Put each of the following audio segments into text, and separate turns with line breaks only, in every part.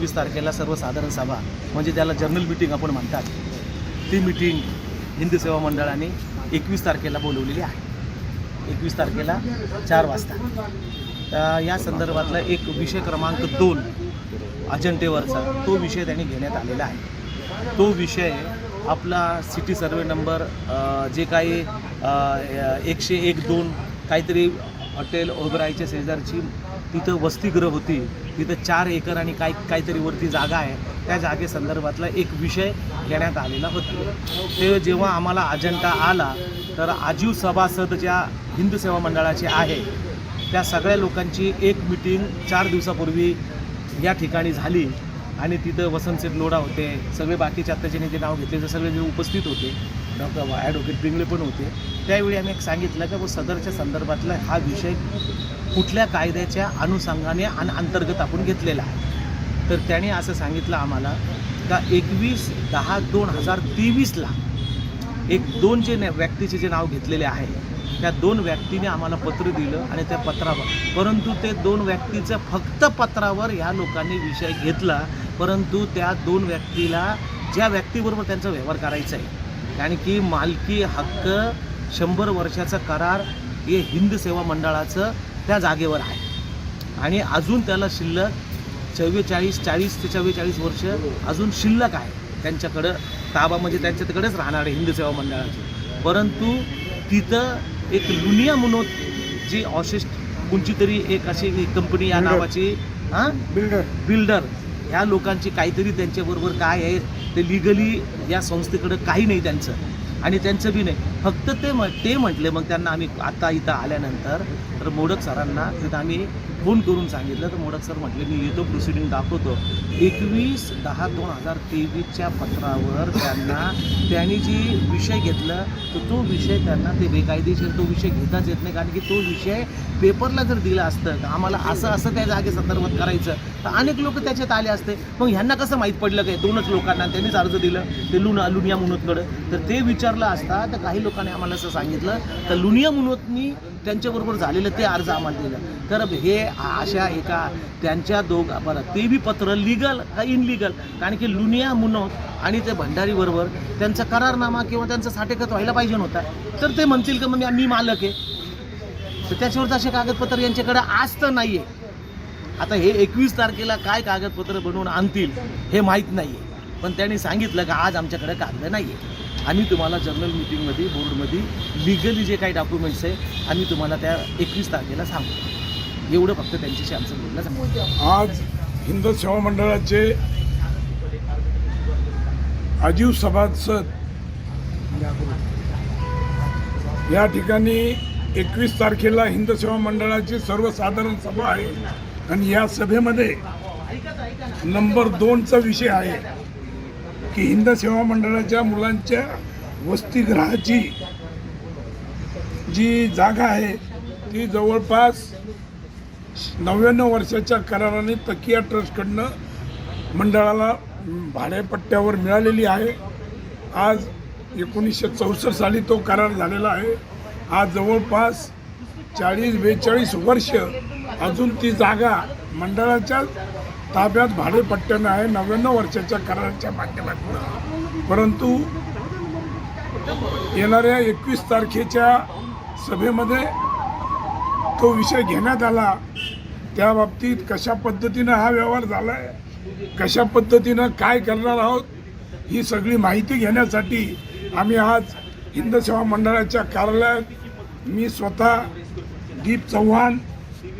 एकवीस तारखेला सर्वसाधारण सभा म्हणजे त्याला जर्नल मिटिंग आपण म्हणतात. ती मिटिंग हिंदू सेवा मंडळाने एकवीस तारखेला बोलवलेली आहे. एकवीस तारखेला चार वाजता. तर या संदर्भातला एक विषय क्रमांक दोन अजंटेवरचा तो विषय त्यांनी घेण्यात आलेला आहे. तो विषय आपला सिटी सर्वे नंबर जे काही एकशे एक दोन काहीतरी हॉटेल ओबरायच्या शेजारची तिथं वसतिगृह होती. तिथं चार एकर आणि काही काहीतरी वरती जागा आहे. त्या जागेसंदर्भातला एक विषय घेण्यात आलेला होता. ते जेव्हा आम्हाला अजंटा आला तर आजीव सभासद ज्या हिंदू सेवा मंडळाचे आहे त्या सगळ्या लोकांची एक मिटिंग चार दिवसापूर्वी या ठिकाणी झाली. आणि तिथं वसंतसेठ लोढा होते सगळे बाकीचे आत्ताचे नेते नाव घेतले तर सगळे जे उपस्थित होते. डॉक्टर ॲडव्होकेट पिंगळे पण होते. त्यावेळी आम्ही एक सांगितलं की सदरच्या संदर्भातला हा विषय कुठल्या कायद्याच्या अनुषंगाने आणि अंतर्गत आपण घेतलेला आहे. तर त्याने असं सांगितलं आम्हाला का एकवीस दहा दोन हजार तेवीसला एक दोन जे व्यक्तीचे जे नाव घेतलेले आहे त्या दोन व्यक्तीने आम्हाला पत्र दिलं आणि त्या पत्रावर परंतु ते दोन व्यक्तीचं फक्त पत्रावर ह्या लोकांनी विषय घेतला परंतु त्या दोन व्यक्तीला ज्या व्यक्तीबरोबर त्यांचा व्यवहार करायचा आहे कारण की मालकी हक्क शंभर वर्षाचा करार हे हिंद सेवा मंडळाचं त्या जागेवर आहे. आणि अजून त्याला शिल्लक चव्वेचाळीस चाळीस ते चव्वेचाळीस वर्ष अजून शिल्लक आहे. त्यांच्याकडं ताबा म्हणजे त्यांच्याकडेच राहणार आहे हिंदू सेवा मंडळाची. परंतु तिथं एक लुनिया म्हणून जी ऑशिस्ट कोणची तरी एक अशी कंपनी या. नावाची हां?
बिल्डर.
बिल्डर. ह्या लोकांची काहीतरी त्यांच्याबरोबर काय आहे ते लिगली या संस्थेकडं काही नाही त्यांचं. आणि त्यांचं बी नाही. फक्त ते म ते म्हटले मग त्यांना आम्ही आता इथं आल्यानंतर तर मोडक सरांना तिथं आम्ही फोन करून सांगितलं. तर मोडक सर म्हटले मी येतो प्रोसिडिंग दाखवतो. एकवीस दहा दोन हजार तेवीसच्या पत्रावर त्यांना त्यांनी जी विषय घेतला तर तो विषय त्यांना ते बेकायदेशीर तो विषय घेताच येत नाही. कारण की तो विषय पेपरला जर दिला असतं तर आम्हाला असं असं त्या जागेसंदर्भात करायचं. तर अनेक लोक त्याच्यात आले असते. मग ह्यांना कसं माहीत पडलं काय? दोनच लोकांना त्यांनीच अर्ज दिलं. ते लुना लुनिया मुनोतकडं. तर ते विचार विचारलं असता तर काही लोकांनी आम्हाला असं सांगितलं. तर लुनिया मुनोतनी त्यांच्याबरोबर झालेलं ते अर्ज आम्हाला दिलं. तर हे अशा एका त्यांच्या दोघ बरं ते बी पत्र लिगल का इनलिगल कारण की लुनिया मुनोत आणि ते भंडारीबरोबर त्यांचा करारनामा किंवा त्यांचा साठेखत व्हायला पाहिजे नव्हता. तर ते म्हणतील का मग मी मालक आहे. तर त्याच्यावर असे कागदपत्र यांच्याकडे आज तर नाही आहे आता हे एकवीस तारखेला काय कागदपत्र बनवून आणतील हे माहीत नाही आहे पण त्यांनी सांगितलं का आज आमच्याकडे कागद नाही आहे आम्ही तुम्हाला जनरल मिटिंगमध्ये बोर्डमध्ये लिगली जे काही डॉक्युमेंट्स आहे आम्ही तुम्हाला त्या एकवीस तारखेला सांगू. एवढं फक्त त्यांच्याशी आमचं बोलणं सांगू
आज हिंदू सेवा मंडळाचे आजीव सभासद या ठिकाणी एकवीस तारखेला हिंदू सेवा मंडळाची सर्वसाधारण सभा आहे. आणि या सभेमध्ये नंबर दोनचा विषय आहे. की हिंद सेवा मंडळाच्या मुलांच्या वसतिगृहाची जी जागा आहे ती जवळपास नव्याण्णव वर्षाच्या कराराने तकिया ट्रस्टकडनं मंडळाला भाडेपट्ट्यावर मिळालेली आहे. आज एकोणीसशे चौसष्ट साली तो करार झालेला आहे. आज जवळपास चाळीस बेचाळीस वर्ष अजून ती जागा मंडळाच्या ताब्यात भाडेपट्ट्यानं आहे नव्याण्णव वर्षाच्या कराराच्या माध्यमातून. परंतु येणाऱ्या एकवीस तारखेच्या सभेमध्ये तो विषय घेण्यात आला. त्या बाबतीत कशा पद्धतीनं हा व्यवहार झाला आहे कशा पद्धतीनं काय करणार आहोत ही सगळी माहिती घेण्यासाठी आम्ही आज हिंद सेवा मंडळाच्या कार्यालयात मी स्वतः दीप चव्हाण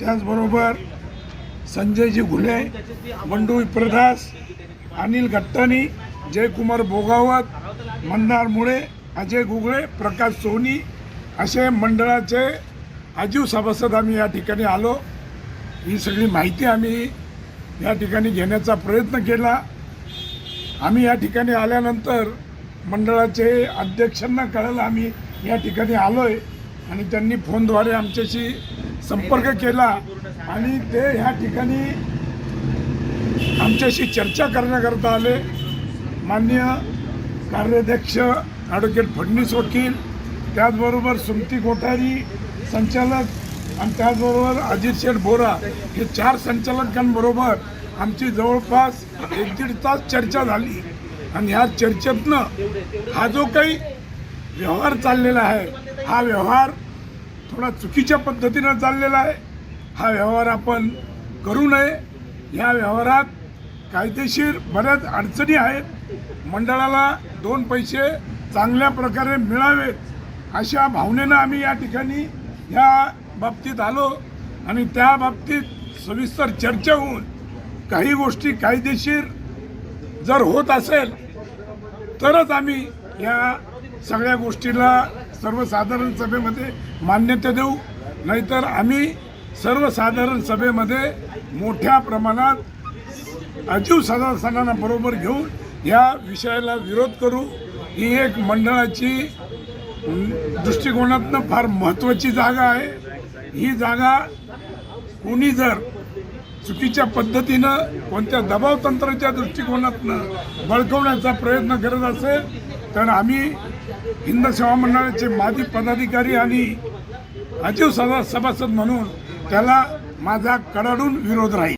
त्याचबरोबर संजयजी घुले बंडू विप्रदास अनिल गट्टानी जयकुमार बोगावत मंदार मुळे अजय गुगळे प्रकाश सोनी असे मंडळाचे आजीव सभासद आम्ही या ठिकाणी आलो. ही सगळी माहिती आम्ही या ठिकाणी घेण्याचा प्रयत्न केला. आम्ही या ठिकाणी आल्यानंतर मंडळाचे अध्यक्षांना कळलं आम्ही या ठिकाणी आलो आहे आणि त्यांनी फोनद्वारे आमच्याशी संपर्क केला आणि ते ह्या ठिकाणी आमच्याशी चर्चा करण्याकरता आले. माननीय कार्याध्यक्ष ॲडव्होकेट फडणवीस वकील त्याचबरोबर सुमती कोठारी संचालक आणि त्याचबरोबर अजित शेठ बोरा हे चार संचालकांबरोबर आमची जवळपास एक दीड तास चर्चा झाली. आणि ह्या चर्चेतनं हा जो काही व्यवहार चाललेला आहे हा व्यवहार थोडा चुकीच्या पद्धतीनं चाललेला आहे. हा व्यवहार आपण करू नये. या व्यवहारात कायदेशीर बऱ्याच अडचणी आहेत. मंडळाला दोन पैसे चांगल्या प्रकारे मिळावेत अशा भावनेनं आम्ही या ठिकाणी ह्या बाबतीत आलो आणि त्या बाबतीत सविस्तर चर्चा होऊन काही गोष्टी कायदेशीर जर होत असेल तरच आम्ही या सगळ्या गोष्टीला सर्वसाधारण सभेमध्ये मान्यता देऊ. नाहीतर आम्ही सर्वसाधारण सभेमध्ये मोठ्या प्रमाणात अजीव सदस्यांना बरोबर घेऊन या विषयाला विरोध करू. ही एक मंडळाची दृष्टिकोनातनं फार महत्त्वाची जागा आहे. ही जागा कोणी जर चुकीच्या पद्धतीनं कोणत्या दबावतंत्राच्या दृष्टिकोनातनं बळकवण्याचा प्रयत्न करत असेल तर आम्ही हिंद सेवा मंडळाचे माजी पदाधिकारी आणि अजीव सदा सभासद म्हणून त्याला माझा कडाडून विरोध राहील.